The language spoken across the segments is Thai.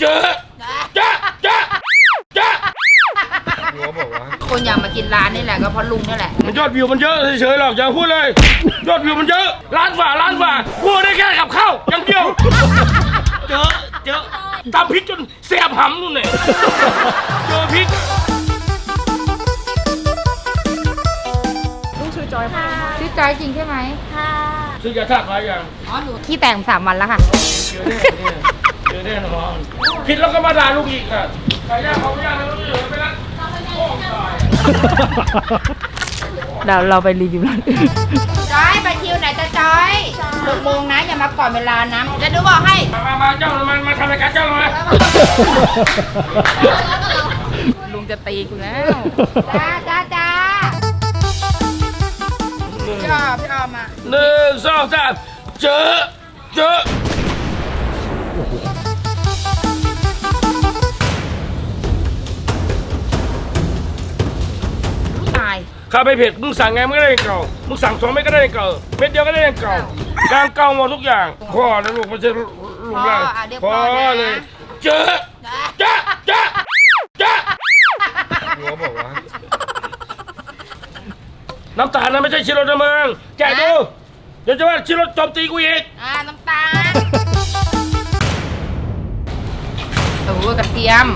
เจอเจอเจอเจอหัวบอกว่าคนอยากมากินร้านนี่แหละก็เพราะลุงนี่แหละมันยอดวิวมันเยอะเฉยๆหรอกอย่าพูดเลย ยอดวิวมันเยอะล้านฝ่าล้านฝ่าพูดได้แค่กับข้าวอย่างเดียวเจอเจอตำพริกจนเสียบหำนู่นเนี่ยเจอพริกชื่อจอยจริงใช่ไหมค่ะ ซื้อยาท่าคลายยังอ๋อหนูขี้แต่งสามวันแล้วค่ะ เจอแน่เจอ แน่นอนผิดแล้วก็มาด่าลูกอีกอะไก่ย่างเขาย่างแล้วก็เหลือไปแล้วโอ้ตายเราเราไปรีวิวร้านอื่นจอยไปคิวไหนจะจอยหกโมงนะอย่ามาก่อนเวลานะจะดูบอกให้ มามามาเจ้ามันมาทำรายการเจ้ามาลุงจะตีกูแล้วจ้าจ้าจ้าพี่ออมพี่ออมมาหนึ่งสองสามเจอเจอายข้าไปเผ็ดมึงสั่งไงมึงก็ได้อย่างเก่ามึงสั่งสองเม็ดก็ได้อย่างเก่าเม็ดเดียวก็ได้อย่างเก่าการเก่าหมดทุกอย่างพ่อนะลูกไม่ใช่ลูกนะพ่อเลยเจอเจอเจอเจอหัวบอกว่าน้ำตาลนะไม่ใช่ชิโรนะมึงแกะดูเดี๋ยวจะว่าชิโรโจมตีกูอีกอ่าน้ำตาลโอ้โหกระเทียม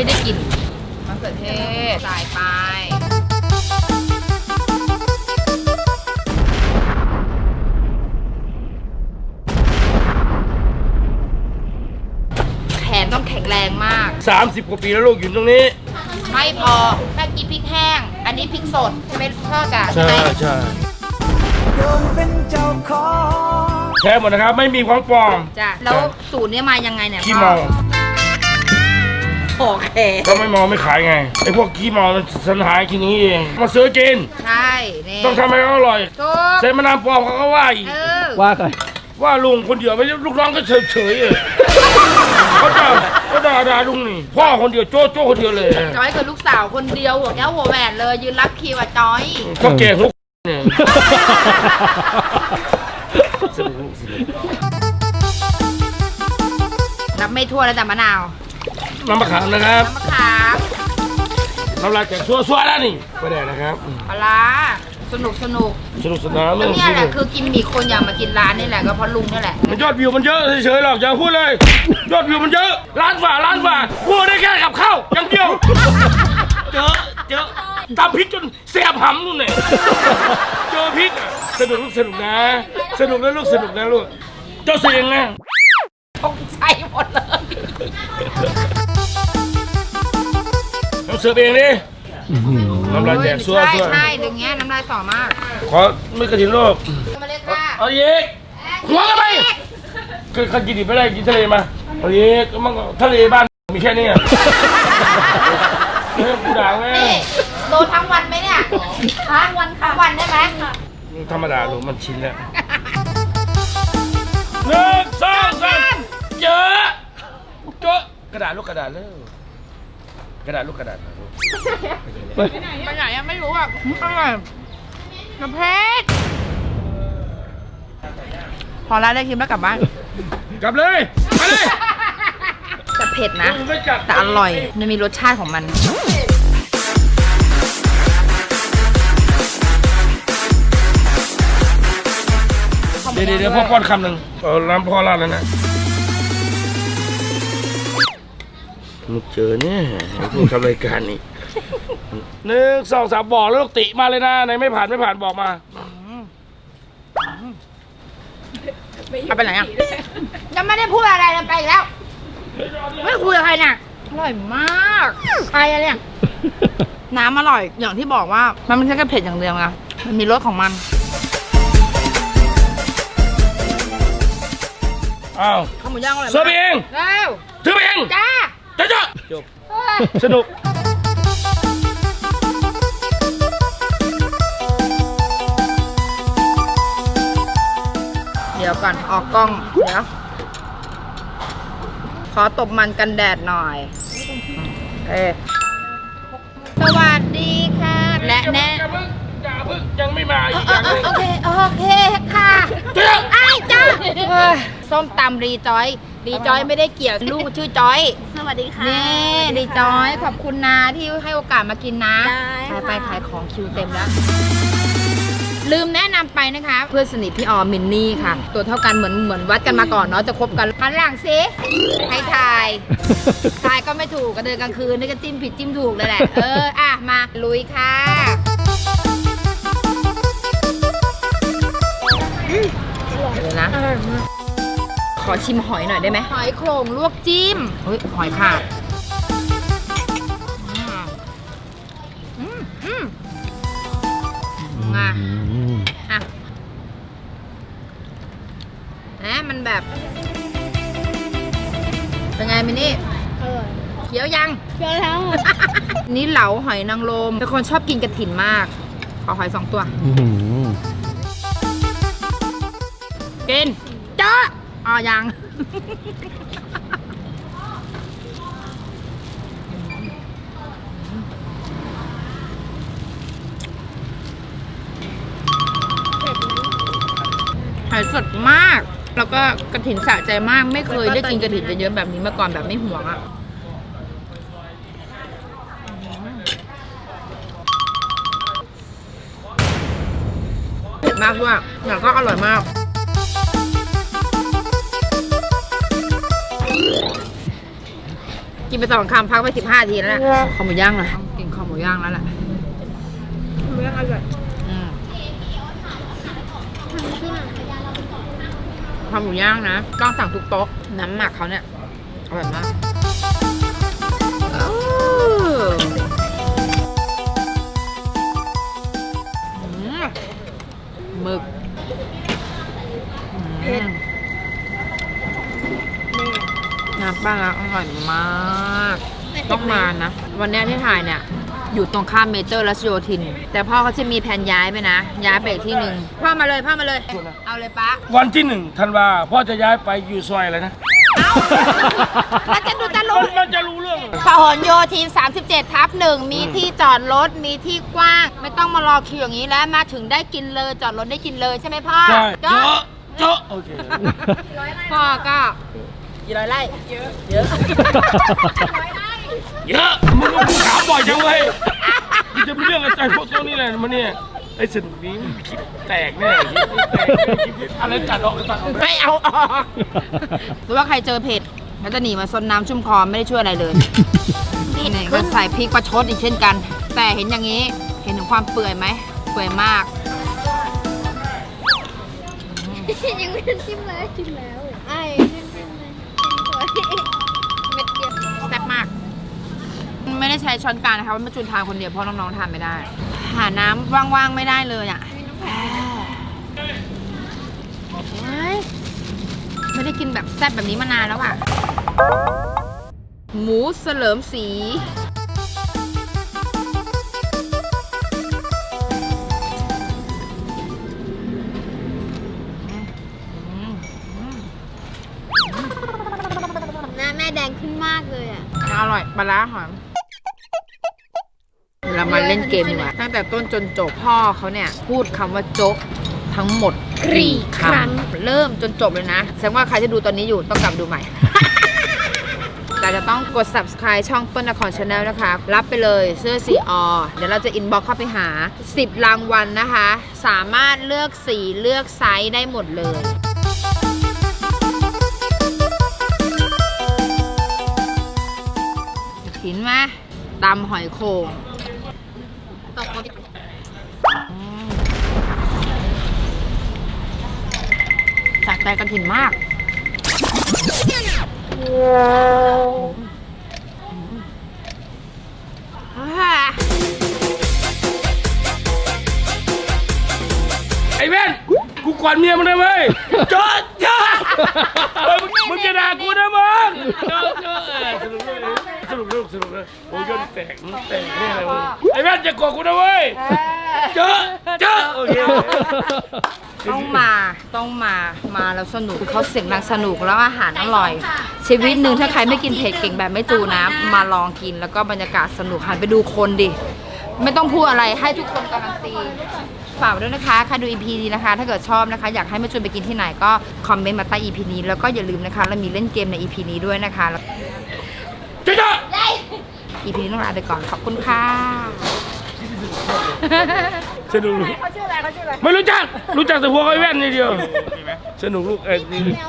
ให้ได้กินมะเขือเทศใส่ไปแขนต้องแข็งแรงมาก 30 กว่าปีแล้วลูกอยู่ตรงนี้ ไม่พอแม่กินพริกแห้ง อันนี้พริกสดใช่ไหมพ่อกะใช่ใช่ไหมใช่โยนเป็นเจ้าของแท้หมดนะครับ ไม่มีของปลอมจ้ะแล้วสูตรเนี้มายังไงเนี่ยขี้พ่เมา โอเคก็ไม่เมาไม่ขายไงไอ้พวกขี้เมามันสันหายทีนี้เองมาซื้อกิน ใช่นี่ต้องทำให้เขาอร่อยถูกใส่มะนาวปลอมเขาก็ว่าอีก เออว่าใครว่าลุงคนเดียวไม่ใช่ลูกน้องก็เฉยเฉยๆเองเขาด่าเขาด่าด่าลุงนี่พ่อคนเดียวโจ้โจ้คนเดียวเลยจอยคือลูกสาวคนเดียวหัวแก้วหัวแหวนเลย ยืนรับคิวอะจอย เขาแก่หัวเนี่ยสนุกสนุกนับไม่ทั่วแล้วแต่มะนาว น้ำมะขามนะครับน้ำมะขามน้ำลายแตกซัวซัวๆแล้วนี่ไม่ได้นะครับ ปลาร้าสนุกสนุกสนุกสนานก็เรื่องเนี่ยแหละคือกิมมิคคนอยากมากินร้านนี่แหละก็เพราะลุงนี่แหละ มันยอดวิวมันเยอะเฉยๆหรอกอย่าพูดเลย ยอดวิวมันเยอะล้านฝ่าล้านฝ่าพูดได้แค่กับข้าวอย่างเดียวเจอเจอตำพริกจนเสียบหำนู่นเนี่ยเจอพริกอะสนุกลูกสนุกนะ สนุกนะลูกสนุกนะลูกเจ้าเสียงนะต้องใช้หมดเลยต้อง เสิร์ฟเองดิน้ำลายแตกซัวใช่ซัวใช่อย่างเงี้ยน้ำลายสอมากขอไม่กระถิ่นโลกมาเลยค่ะเอาเยกหัวกันไปคือใครกินดิบไม่ได้กินทะเลมาเอาเยกมันก็ทะเลบ้านมีแค่นี้อะเฮ้ยกูด่าแม่นี่โดนทั้งวันไหมเนี่ยทั้งวันทั้งวันได้ไหมธรรมดาลูกมันชินแล้วหนึ่งสองสามเจอเจอกระดาษลูกกระดาษเลยก ระดาษลูกกระดาษมาลูกไปไหนยังไม่รู้อะอร่อยกระเพชรพอแล้วได้คิมแล้วกลับบ้าน กลับเลยไปเลยแต่เผ็ดนะ แต่อร่อย มันมีรสชาติของมัน เดี๋ยวเดี๋ยวเดี๋ยวพ่อป้อนคำหนึ่งเออน้ำพ่อราดแล้วนะ มึงเจอเนี่ยไอ้พวกทำรายการนี่หนึ่งสองสามบอกแล้วลูกติมาเลยนะไหนไม่ผ่านไม่ผ่านบอกมาเอาไปไหนอะยังไม่ได้พูดอะไรเลยไปอีกแล้ว ไม่คุยกับใครน่ะอร่อยมากใครอะเนี่ยน้ำอร่อยอย่างที่บอกว่ามันไม่ใช่แค่เผ็ดอย่างเดียวนะมันมีรสของมันอ้าวข้าวหมูย่างอร่อยเสิร์ฟมากเองเร็วถือไปเองจ้า จ้าจ้าจบเฮ้ยสนุกเดี๋ยวก่อนออกกล้องเดี๋ยวขอตบมันกันแดดหน่อย เออสวัสดีค่ะ และแน่อย่าเพิ่งด่ายังไม่มาอีกอย่างหนึงโอเค โอเคค่ะเจ๊ไอ้จ้าเฮ้ยส้มตำรีจอย รีจอยไม่ได้เกี่ยวลูกชื่อจอยส วัสดีค่ะนี่รีจอยขอบคุณนะที่ให้โอกาสมากินนะได้ไปค่ะไปขายของคิวเต็มแล้ว ลืมแนะนำไปนะคะ เพื่อนสนิทพี่ออมมินนี่ค่ะ ตัวเท่ากันเหมือนเหมือนวัดกันมาก่อนเนาะจะคบกันหันหลังสิให้ทายทายก็ไม่ถูกก็เดินกลางคืนนี่ก็จิ้มผิดจิ้มถูกเลยแหละเอออะมาลุยค่ะ อชิมหอยหน่อยได้ไหมหอยโขลงลวกจิ้มเฮ้ยหอยขาดอืมอืมอะอะนะมันแบบ เป็นไงมินี่อร่อยเขียวยังเชื่อแล้วนี่เหลาหอยนางรมเป็นคนชอบกินกระถินมาก ขอหอยสองตัว กินจ้า อ๋อยัง หอยสดมาก แล้วก็กระถินสะใจมาก ไม่เคยได้กินกระถินเยอะๆแบบนี้มาก่อนแบบไม่ห่วงอะ เผ็ดมากด้วยแต่ก็อร่อยมาก กินไปสองคำพักไปสิบห้าทีแล้วแหละคอหมูย่างเลยต้องกินคอหมูย่างแล้วแหละเรื่องอร่อยอืมคอหมูย่างนะต้องสั่งทุกโต๊ะน้ำหมักเขาเนี่ยอร่อยมากอ้าวอืมหมึก น้ำปลาร้าอร่อยมาก ต้องมานะ วันเนี้ยที่ถ่ายเนี่ย อยู่ตรงข้ามเมเจอร์รัชโยธิน แต่พ่อเขาจะมีแผนย้ายไปนะ ย้ายไปอีกที่หนึ่งพ่อมาเลยพ่อมาเลย เอาเลยปะวันที่หนึ่งธันวาพ่อจะย้ายไปอยู่ซอยอะไรนะเอาแล้วจะดูตะลุมันมันจะรู้เรื่องพหลโยธิน 37 ทับหนึ่งมีที่จอดรถ มีที่กว้าง ไม่ต้องมารอคิวอย่างนี้แล้ว มาถึงได้กินเลย จอดรถได้กินเลยใช่ไหมพ่อ ใช่เจเจ้าอะเจอะโอเคพ่อก็ กี่ร้อยไร่เยอะเยอะเยอะมึงก็ถามบ่อยจังเลยมึงจะมีเรื่องอะไรพวกตัวนี้แหละมันเนี่ยไอ้สนุกนี้มันคลิปแตกแน่คลิปแตกแน่คลิปนี้อะไรตัดออกก็ตัดออกไม่เอาออกหรือว่าใครเจอเผ็ดแล้วจะหนีมาซนน้ำชุ่มคอไม่ได้ช่วยอะไรเลยนี่ก็ใส่พริกประชดอีกเช่นกัน แต่เห็นอย่างนี้เห็นถึงความเปื่อยไหมเปื่อยมากยังไม่ได้ชิมเลยชิมแล้วไอ้ ไม่ได้ใช้ช้อนกลางนะคะว่ามาจุนทานคนเดียวเพราะน้องๆทานไม่ได้ หาน้ำว่างๆไม่ได้เลยอะเฮ้ยไม่ได้กินแบบแซ่บแบบนี้มานานแล้วอะ หมูเสลิมสีหน้าแม่แดงขึ้นมากเลยอะ อร่อยปลาร้าหอม เรามาเล่นเกมดีกว่าตั้งแต่ต้นจนจบพ่อเขาเนี่ย พูดคำว่าโจ๊กทั้งหมดกรีครั้งเริ่มจนจบเลยนะ แสดงว่าใครที่ดูตอนนี้อยู่ต้องกลับดูใหม่ แต่จะต้องกด subscribe ช่องเปิ้ลนครชาแนลนะคะ รับไปเลยเสื้อสีอเดี๋ยวเราจะ inbox เข้าไปหา 10 รางวัลนะคะ สามารถเลือกสีเลือกไซส์ได้หมดเลยเห็นไหมตำหอยโข่ง ตกมาอืมจากใจกระถิ่นมากอ่าไอ้แว่นกูกอดเมียมึงได้ไหมเจอะเจอะเฮ้ยมึงมึงจะด่ากูนะมึงเจอะเจอะเออส นุกเลยสนุกเลยสนุกเลยโอ้ยยอดแตกแตกนี่อะไรวะไอ้แว่นจะกอดกูนะเว้ยเจอะเจอะโอเคต้องมาต้องมามาแล้วสนุกเขาเสียงดังสนุกแล้วอาหารอร่อย ชีวิตหนึ่งถ้าใครไม่กินเผ็ดเก่งแบบไม่จูนะมาลองกินแล้วก็บรรยากาศสนุกหันไปดูคนดิ ไม่ต้องพูดอะไรให้ทุกคนการันตีฝากไว้ด้วยนะคะใครดู EP นี้นะคะ ถ้าเกิดชอบนะคะ อยากให้แม่จูนไปกินที่ไหนก็คอมเมนต์มาใต้ EP นี้แล้วก็อย่าลืมนะคะเรามีเล่นเกมใน EP นี้ด้วยนะคะแล้วเจ๊จ้า EP นี้ต้องลาไปก่อนขอบคุณค่ะสนุกลูกเขาชื่ออะไรเขาชื่ออะไรไม่รู้จัก รู้จักแต่พวกไอ้แว่นนี่เดียวสนุกลูกเอ้ย